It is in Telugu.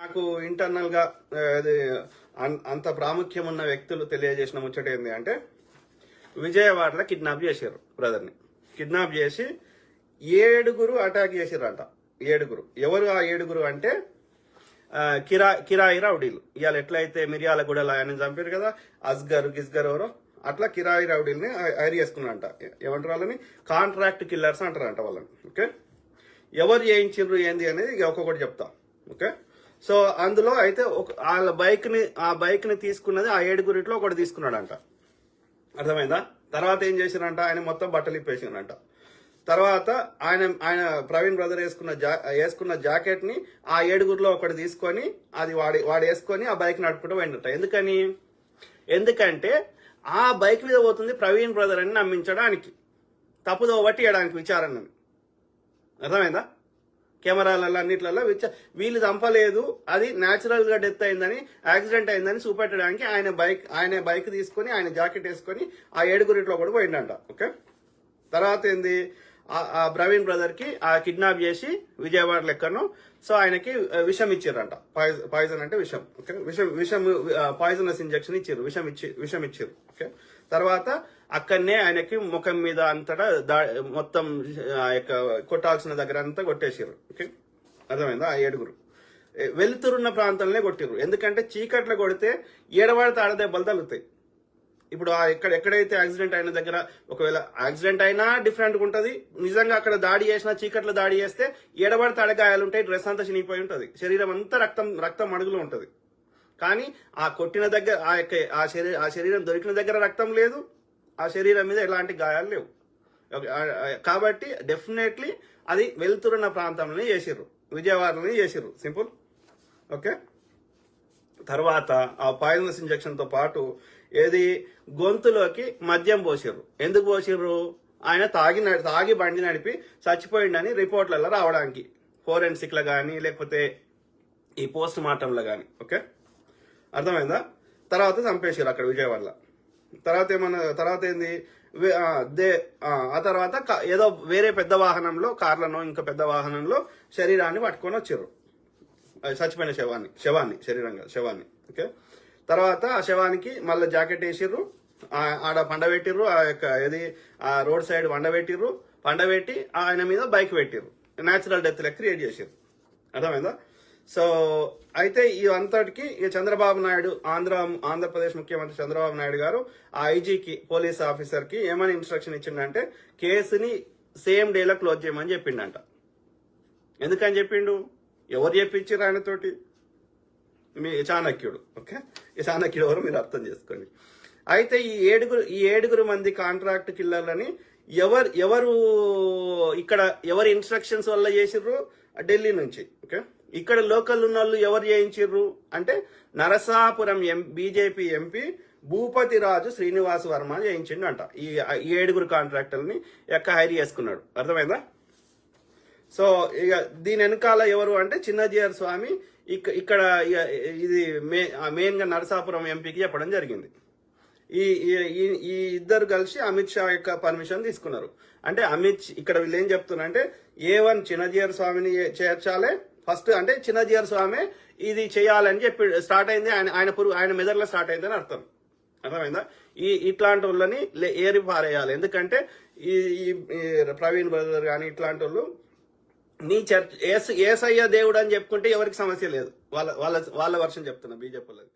నాకు ఇంటర్నల్గా అది అన్- అంత ప్రాముఖ్యం ఉన్న వ్యక్తులు తెలియజేసిన ముచ్చట ఏంటి అంటే విజయవాడలో కిడ్నాప్ చేశారు బ్రదర్ని కిడ్నాప్ చేసి ఏడుగురు అటాక్ చేసిరంట ఏడుగురు. ఎవరు ఆ ఏడుగురు అంటే కిరా కిరాయి రౌడీలు. ఇవాళ ఎట్లయితే మిరియాల గుడలు ఆయన చంపారు కదా అస్గర్ గిస్గర్ ఎవరో అట్లా కిరాయి రౌడీల్ని హైర్ చేసుకున్నారంట. ఏమంటారు వాళ్ళని? కాంట్రాక్ట్ కిల్లర్స్ అంటారంట వాళ్ళని. ఓకే? ఎవరు చేయించిండ్రు ఏంది అనేది ఒక్కొక్కటి చెప్తా. ఓకే? సో అందులో అయితే ఒక వాళ్ళ బైక్ని ఆ బైక్ని తీసుకున్నది ఆ ఏడుగురిట్లో ఒకటి తీసుకున్నాడంట. అర్థమైందా? తర్వాత ఏం చేసిరంట ఆయన మొత్తం బట్టలు ఇప్పేసిండంట తర్వాత ఆయన ఆయన ప్రవీణ్ బ్రదర్ వేసుకున్న జా వేసుకున్న జాకెట్ని ఆ ఏడుగురిలో ఒకటి తీసుకొని అది వాడి వాడు వేసుకొని ఆ బైక్ నడుపుకుంటూ పోయిండట ఎందుకని? ఎందుకంటే ఆ బైక్ మీద పోతుంది ప్రవీణ్ బ్రదర్ అని నమ్మించడానికి. తప్పుదో పట్టి ఇవ్వడానికి విచారణ. అర్థమైందా? కెమెరాలలో అన్నిట్లలో వీళ్ళు చంపలేదు. అది న్యాచురల్గా డెత్ అయిందని యాక్సిడెంట్ అయిందని చూపెట్టడానికి ఆయన బైక్ ఆయన బైక్ తీసుకొని ఆయన జాకెట్ వేసుకొని ఆ ఏడుగురిట్లో కూడా పోయిండంట. ఓకే తర్వాత ఏంది? ఆ- ఆ ప్రవీణ్ బ్రదర్కి ఆ కిడ్నాప్ చేసి విజయవాడ లెక్కను. సో ఆయనకి విషం ఇచ్చారంట పాయిజన్ అంటే విషం ఓకే? విషం విషం పాయిజనస్ ఇంజెక్షన్ ఇచ్చారు విషం ఇచ్చి విషం ఇచ్చారు ఓకే? తర్వాత అక్కడనే ఆయనకి ముఖం మీద అంతటా దా మొత్తం ఆ యొక్క కొట్టాల్సిన దగ్గర అంతా కొట్టేసారు ఓకే? అర్థమైందా? ఆ ఏడుగురు. వెలుతురున్న ప్రాంతంలో కొట్టిరు ఎందుకంటే చీకట్లో కొడితే ఏడవాడితే ఆడదెబ్బలు తగులుతాయి. ఇప్పుడు ఆ ఎక్కడ ఎక్కడైతే యాక్సిడెంట్ అయిన దగ్గర ఒకవేళ యాక్సిడెంట్ అయినా డిఫరెంట్ ఉంటుంది. నిజంగా అక్కడ దాడి చేసిన చీకట్లో దాడి చేస్తే ఎడబడి తడగాయాలు ఉంటాయి డ్రెస్ అంతా చినిగిపోయి ఉంటుంది. శరీరం అంతా రక్తం రక్తం అడుగులో ఉంటుంది. కానీ ఆ కొట్టిన దగ్గర ఆ యొక్క ఆ శరీరం ఆ శరీరం దొరికిన దగ్గర రక్తం లేదు. ఆ శరీరం మీద ఎలాంటి గాయాలు లేవు. కాబట్టి డెఫినెట్లీ అది వెళ్తురున్న ప్రాంతంలోనే చేసిర్రు. విజయవాడలోనే చేసిర్రు. సింపుల్? ఓకే? తర్వాత ఆ పాయిజనస్ ఇంజక్షన్తో పాటు ఏది? గొంతులోకి మద్యం పోసిర్రు. ఎందుకు పోసిర్రు? ఆయన తాగి నడి- తాగి బండి నడిపి చచ్చిపోయిండని రిపోర్ట్లలో రావడానికి. ఫోరెన్సిక్లో కానీ లేకపోతే ఈ పోస్ట్ మార్టంలో కానీ ఓకే? అర్థమైందా? తర్వాత చంపేసారు అక్కడ విజయవాడలో. తర్వాత ఏమన్నా తర్వాత ఏంది? దే ఆ, తర్వాత ఏదో వేరే పెద్ద వాహనంలో కార్లను ఇంకా పెద్ద వాహనంలో శరీరాన్ని పట్టుకొని వచ్చారు చచ్చిపోయిన శవాన్ని శవాన్ని శరీరంగా శవాన్ని ఓకే? తర్వాత ఆ శవానికి మళ్ళీ జాకెట్ వేసిర్రు ఆ- ఆడ పండబెట్టిర్రు ఆ యొక్క ఏది ఆ రోడ్ సైడ్ పండబెట్టిర్రు పండబెట్టి ఆయన మీద బైక్ పెట్టిర్రు. న్యాచురల్ డెత్ లెక్క క్రియేట్ చేసిర్రు. అర్థమైందా? సో అయితే ఈ అంతటికి ఈ చంద్రబాబు నాయుడు ఆంధ్ర ఆంధ్రప్రదేశ్ ముఖ్యమంత్రి చంద్రబాబు నాయుడు గారు ఆ ఐజీకి పోలీస్ ఆఫీసర్కి ఏమని ఇన్స్ట్రక్షన్ ఇచ్చిండంటే కేసుని సేమ్ డేలో క్లోజ్ చేయమని చెప్పిండంట. ఎందుకని చెప్పిండు? ఎవరు చెప్పించారు ఆయనతోటి? మీ చాణక్యుడు ఓకే? ఈ చాణక్యుడు ఎవరు మీరు అర్థం చేసుకోండి. అయితే ఈ ఏడుగురు ఈ ఏడుగురు మంది కాంట్రాక్ట్ కిల్లర్లని ఎవరు ఎవరు ఇక్కడ ఎవరి ఇన్స్ట్రక్షన్స్ వల్ల చేసిర్రు? ఢిల్లీ నుంచి ఓకే? ఇక్కడ లోకల్ ఉన్న వాళ్ళు ఎవరు చేయించిర్రు? అంటే నరసాపురం ఎం బీజేపీ ఎంపీ భూపతి రాజు శ్రీనివాస్ వర్మ చేయించిండు అంట ఈ ఈ ఏడుగురు కాంట్రాక్టర్ని ఎక్క హైర్ చేసుకున్నాడు. అర్థమైందా? సో ఇక దీని వెనకాల ఎవరు అంటే చిన్నజీఆర్ స్వామి. ఇక్క ఇక్కడ ఇక ఇది మే మెయిన్గా నరసాపురం ఎంపీకి చెప్పడం జరిగింది. ఈ ఈ- ఇద్దరు కలిసి అమిత్ షా యొక్క పర్మిషన్ తీసుకున్నారు. అంటే అమిత్ ఇక్కడ వీళ్ళు ఏం చెప్తున్నారంటే ఏ వన్ చిన్నజీఆర్ స్వామిని చేర్చాలే. ఫస్ట్ అంటే చిన్నజీఆర్ స్వామి ఇది చేయాలని చెప్పి స్టార్ట్ అయింది. ఆయన ఆయన పురుగు ఆయన మెదడులో స్టార్ట్ అయిందని అర్థం. అర్థమైందా? ఈ ఇట్లాంటి వాళ్ళని లే- ఏరి పారేయాలి. ఎందుకంటే ఈ ఈ ప్రవీణ్ బ్రదర్ కానీ ఇట్లాంటి వాళ్ళు నీ చర్చ ఏసయ్య దేవుడు అని చెప్పుకుంటే ఎవరికి సమస్య లేదు. వాళ్ళ వాళ్ళ వాళ్ళ వర్షం చెప్తున్నా బీజేపీ వాళ్ళది.